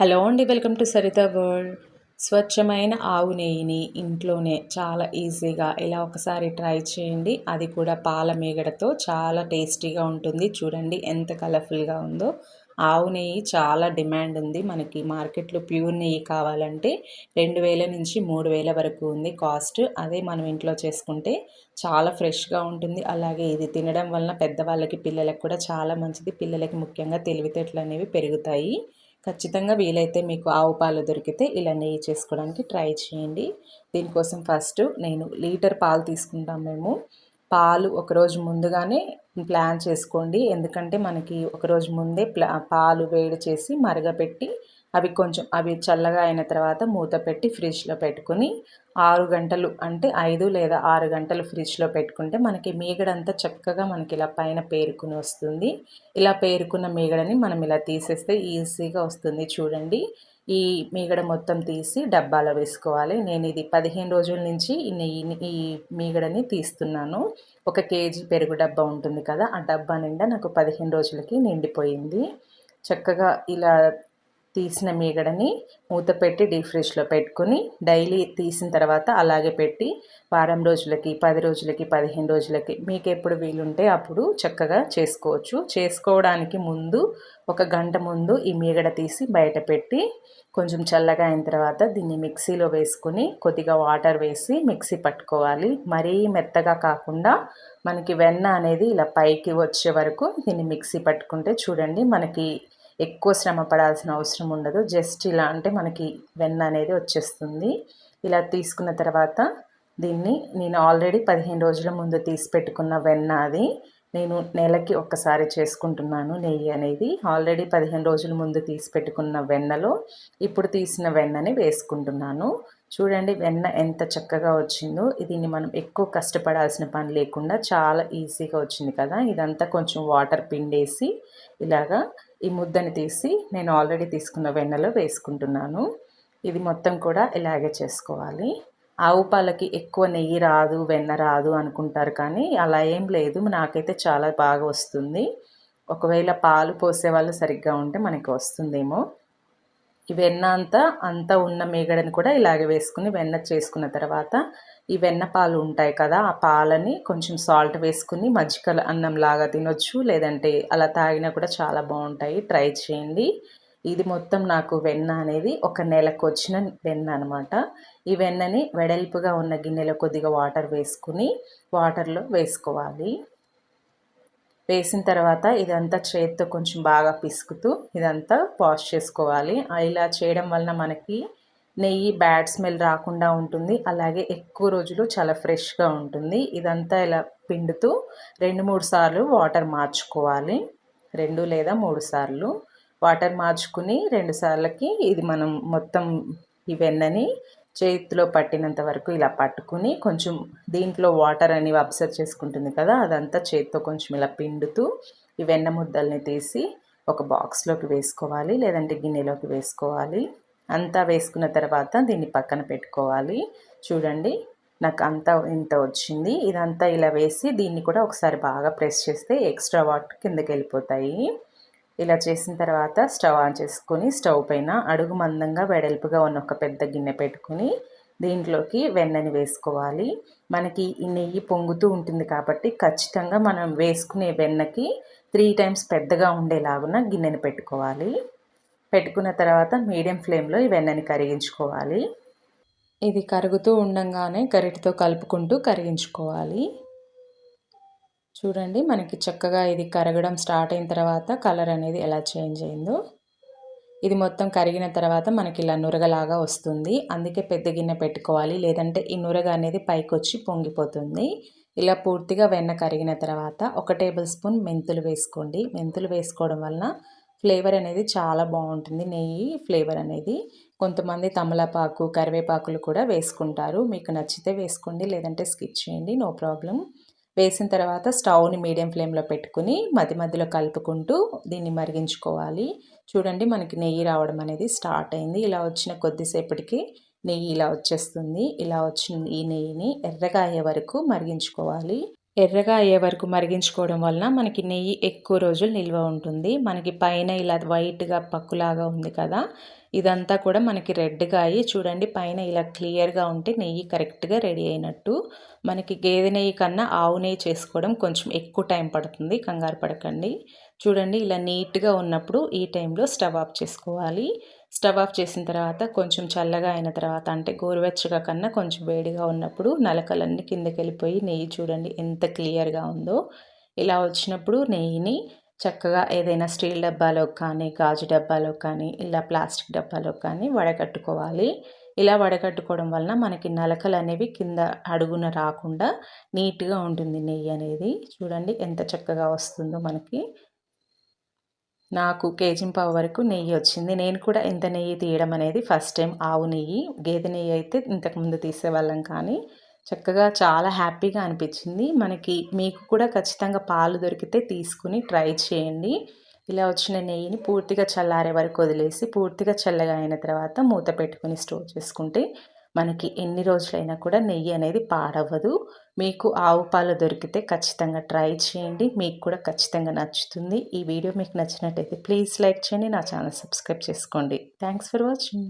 Hello అండి welcome to Saritha world. స్వచ్ఛమైన ఆవు నెయ్యిని ఇంట్లోనే చాలా ఈజీగా ఇలా ఒకసారి ట్రై చేయండి. అది కూడా పాల మీగడతో చాలా టేస్టీగా ఉంటుంది. చూడండి ఎంత కలర్ఫుల్గా ఉందో. ఆవు నెయ్యి చాలా డిమాండ్ ఉంది. మనకి మార్కెట్లో ప్యూర్ నెయ్యి కావాలంటే రెండు వేల నుంచి మూడు వేల వరకు ఉంది కాస్ట్. అదే మనం ఇంట్లో చేసుకుంటే చాలా ఫ్రెష్గా ఉంటుంది. అలాగే ఇది తినడం వలన పెద్దవాళ్ళకి పిల్లలకు కూడా చాలా మంచిది. పిల్లలకి ముఖ్యంగా తెలివితేటలు అనేవి పెరుగుతాయి. ఖచ్చితంగా వీలైతే మీకు ఆవు పాలు దొరికితే ఇలా నెయ్యి చేసుకోవడానికి ట్రై చేయండి. దీనికోసం ఫస్ట్ నేను లీటర్ పాలు తీసుకుంటాం మేము. పాలు ఒకరోజు ముందుగానే ప్లాన్ చేసుకోండి. ఎందుకంటే మనకి ఒకరోజు ముందే ప్లా పాలు వేడి చేసి మరగపెట్టి అవి కొంచెం అవి చల్లగా అయిన తర్వాత మూత పెట్టి ఫ్రిడ్జ్లో పెట్టుకుని ఆరు గంటలు అంటే ఐదు లేదా ఆరు గంటలు ఫ్రిడ్జ్లో పెట్టుకుంటే మనకి మీగడంతా చక్కగా మనకి ఇలా పైన పేరుకుని వస్తుంది. ఇలా పేరుకున్న మీగడని మనం ఇలా తీసేస్తే ఈజీగా వస్తుంది. చూడండి ఈ మీగడ మొత్తం తీసి డబ్బాలో వేసుకోవాలి. నేను ఇది పదిహేను రోజుల నుంచి ఈ నెయ్యిని ఈ మీగడని తీస్తున్నాను. ఒక కేజీ పెరుగు డబ్బా ఉంటుంది కదా ఆ డబ్బా నిండా నాకు పదిహేను రోజులకి నిండిపోయింది. చక్కగా ఇలా తీసిన మీగడని మూత పెట్టి డీప్ ఫ్రిడ్జ్లో పెట్టుకుని డైలీ తీసిన తర్వాత అలాగే పెట్టి వారం రోజులకి పది రోజులకి పదిహేను రోజులకి మీకు ఎప్పుడు వీలుంటే అప్పుడు చక్కగా చేసుకోవచ్చు. చేసుకోవడానికి ముందు ఒక గంట ముందు ఈ మీగడ తీసి బయట పెట్టి కొంచెం చల్లగా అయిన తర్వాత దీన్ని మిక్సీలో వేసుకుని కొద్దిగా వాటర్ వేసి మిక్సీ పట్టుకోవాలి. మరీ మెత్తగా కాకుండా మనకి వెన్న అనేది ఇలా పైకి వచ్చే వరకు దీన్ని మిక్సీ పట్టుకుంటే చూడండి మనకి ఎక్కువ శ్రమ పడాల్సిన అవసరం ఉండదు. జస్ట్ ఇలా అంటే మనకి వెన్న అనేది వచ్చేస్తుంది. ఇలా తీసుకున్న తర్వాత దీన్ని నేను ఆల్రెడీ పదిహేను రోజుల ముందు తీసి పెట్టుకున్న వెన్న అది నేను నెలకి ఒక్కసారి చేసుకుంటున్నాను నెయ్యి అనేది. ఆల్రెడీ పదిహేను రోజుల ముందు తీసి పెట్టుకున్న వెన్నలో ఇప్పుడు తీసిన వెన్నని వేసుకుంటున్నాను. చూడండి వెన్న ఎంత చక్కగా వచ్చిందో. దీన్ని మనం ఎక్కువ కష్టపడాల్సిన పని లేకుండా చాలా ఈజీగా వచ్చింది కదా. ఇదంతా కొంచెం వాటర్ పిండేసి ఇలాగా ఈ ముద్దని తీసి నేను ఆల్రెడీ తీసుకున్న వెన్నలో వేసుకుంటున్నాను. ఇది మొత్తం కూడా ఇలాగే చేసుకోవాలి. ఆవు పాలకి ఎక్కువ నెయ్యి రాదు వెన్న రాదు అనుకుంటారు కానీ అలా ఏం లేదు. నాకైతే చాలా బాగా వస్తుంది. ఒకవేళ పాలు పోసే వాళ్ళు సరిగ్గా ఉంటే మనకి వస్తుందేమో. ఈ వెన్న అంతా అంతా ఉన్న మేగడని కూడా ఇలాగే వేసుకుని వెన్న చేసుకున్న తర్వాత ఈ వెన్న పాలు ఉంటాయి కదా ఆ పాలని కొంచెం సాల్ట్ వేసుకుని మజ్జిగ అన్నం లాగా తినొచ్చు. లేదంటే అలా తాగినా కూడా చాలా బాగుంటాయి. ట్రై చేయండి. ఇది మొత్తం నాకు వెన్న అనేది ఒక నెలకు వచ్చిన వెన్న అనమాట ఈ వెన్నని వెడల్పుగా ఉన్న గిన్నెలో కొద్దిగా వాటర్ వేసుకుని వాటర్లో వేసుకోవాలి. వేసిన తర్వాత ఇదంతా చేతితో కొంచెం బాగా పిసుకుతూ ఇదంతా వాష్ చేసుకోవాలి. ఇలా చేయడం వలన మనకి నెయ్యి బ్యాడ్ స్మెల్ రాకుండా ఉంటుంది. అలాగే ఎక్కువ రోజులు చాలా ఫ్రెష్గా ఉంటుంది. ఇదంతా ఇలా పిండుతూ రెండు మూడు సార్లు వాటర్ మార్చుకోవాలి. రెండు లేదా మూడు సార్లు వాటర్ మార్చుకుని రెండు సార్లకి ఇది మనం మొత్తం ఈ వెన్నని చేతిలో పట్టినంత వరకు ఇలా పట్టుకుని కొంచెం దీంట్లో వాటర్ అనేవి అబ్జర్వ్ చేసుకుంటుంది కదా అదంతా చేతితో కొంచెం ఇలా పిండుతూ ఈ వెన్న ముద్దల్ని తీసి ఒక బాక్స్లోకి వేసుకోవాలి లేదంటే గిన్నెలోకి వేసుకోవాలి. అంతా వేసుకున్న తర్వాత దీన్ని పక్కన పెట్టుకోవాలి. చూడండి నాకు అంతా ఇంత వచ్చింది. ఇదంతా ఇలా వేసి దీన్ని కూడా ఒకసారి బాగా ప్రెస్ చేస్తే ఎక్స్ట్రా వాటర్ కిందకి వెళ్ళిపోతాయి. ఇలా చేసిన తర్వాత స్టవ్ ఆన్ చేసుకొని స్టవ్ పైన అడుగు మందంగా వెడల్పుగా ఉన్న ఒక పెద్ద గిన్నె పెట్టుకుని దీంట్లోకి వెన్నని వేసుకోవాలి. మనకి ఈ నెయ్యి పొంగుతూ ఉంటుంది కాబట్టి ఖచ్చితంగా మనం వేసుకునే వెన్నకి త్రీ టైమ్స్ పెద్దగా ఉండేలాగున గిన్నెని పెట్టుకోవాలి. పెట్టుకున్న తర్వాత మీడియం ఫ్లేమ్లో ఈ వెన్నని కరిగించుకోవాలి. ఇది కరుగుతూ ఉండంగానే గరిటతో కలుపుకుంటూ కరిగించుకోవాలి. చూడండి మనకి చక్కగా ఇది కరగడం స్టార్ట్ అయిన తర్వాత కలర్ అనేది ఎలా చేంజ్ అయిందో. ఇది మొత్తం కరిగిన తర్వాత మనకి ఇలా నురగలాగా వస్తుంది. అందుకే పెద్ద గిన్నె పెట్టుకోవాలి. లేదంటే ఈ నురగ అనేది పైకి వచ్చి పొంగిపోతుంది. ఇలా పూర్తిగా వెన్న కరిగిన తర్వాత ఒక టేబుల్ స్పూన్ మెంతులు వేసుకోండి. మెంతులు వేసుకోవడం వలన ఫ్లేవర్ అనేది చాలా బాగుంటుంది. నెయ్యి ఫ్లేవర్ అనేది. కొంతమంది తమలపాకు కరివేపాకులు కూడా వేసుకుంటారు. మీకు నచ్చితే వేసుకోండి. లేదంటే స్కిప్ చేయండి. No problem. వేసిన తర్వాత స్టవ్ని మీడియం ఫ్లేమ్లో పెట్టుకుని మధ్య మధ్యలో కలుపుకుంటూ దీన్ని మరిగించుకోవాలి. చూడండి మనకి నెయ్యి రావడం అనేది స్టార్ట్ అయింది. ఇలా వచ్చిన కొద్దిసేపటికి నెయ్యి ఇలా వచ్చేస్తుంది. ఇలా వచ్చిన ఈ నెయ్యిని ఎర్రగా అయ్యే వరకు మరిగించుకోవాలి. ఎర్రగా అయ్యే వరకు మరిగించుకోవడం వలన మనకి నెయ్యి ఎక్కువ రోజులు నిల్వ ఉంటుంది. మనకి పైన ఇలా వైట్గా పక్కులాగా ఉంది కదా ఇదంతా కూడా మనకి రెడ్గా అయ్యి చూడండి పైన ఇలా క్లియర్గా ఉంటే నెయ్యి కరెక్ట్గా రెడీ అయినట్టు. మనకి గేదె నెయ్యి కన్నా ఆవు నెయ్యి చేసుకోవడం కొంచెం ఎక్కువ టైం పడుతుంది కంగారు పడకండి. చూడండి ఇలా నీట్గా ఉన్నప్పుడు ఈ టైంలో స్టవ్ ఆఫ్ చేసుకోవాలి. స్టవ్ ఆఫ్ చేసిన తర్వాత కొంచెం చల్లగా అయిన తర్వాత అంటే గోరువెచ్చగా కన్నా కొంచెం వేడిగా ఉన్నప్పుడు నలకలన్నీ కిందకి వెళ్ళిపోయి నెయ్యి చూడండి ఎంత క్లియర్గా ఉందో. ఇలా వచ్చినప్పుడు నెయ్యిని చక్కగా ఏదైనా స్టీల్ డబ్బాలో కానీ గాజు డబ్బాలో కానీ ఇలా ప్లాస్టిక్ డబ్బాలో కానీ వడగట్టుకోవాలి ఇలా వడగట్టుకోవడం వలన మనకి నలకలు అనేవి కింద అడుగున రాకుండా నీట్గా ఉంటుంది నెయ్యి అనేది. చూడండి ఎంత చక్కగా వస్తుందో మనకి. నాకు కేజీ పావు వరకు నెయ్యి వచ్చింది. నేను కూడా ఇంత నెయ్యి తీయడం అనేది ఫస్ట్ టైం. ఆవు నెయ్యి గేదె నెయ్యి అయితే ఇంతకుముందు తీసేవాళ్ళం కానీ చక్కగా చాలా హ్యాపీగా అనిపించింది. మనకి మీకు కూడా ఖచ్చితంగా పాలు దొరికితే తీసుకుని ట్రై చేయండి. ఇలా వచ్చిన నెయ్యిని పూర్తిగా చల్లారే వరకు వదిలేసి పూర్తిగా చల్లగా అయిన తర్వాత మూత పెట్టుకుని స్టోర్ చేసుకుంటే మనకి ఎన్ని రోజులైనా కూడా నెయ్యి అనేది పాడవ్వదు. మీకు ఆవు పాలు దొరికితే ఖచ్చితంగా ట్రై చేయండి. మీకు కూడా ఖచ్చితంగా నచ్చుతుంది. ఈ వీడియో మీకు నచ్చినట్టయితే ప్లీజ్ లైక్ చేయండి. నా ఛానల్ సబ్స్క్రైబ్ చేసుకోండి. Thanks for watching.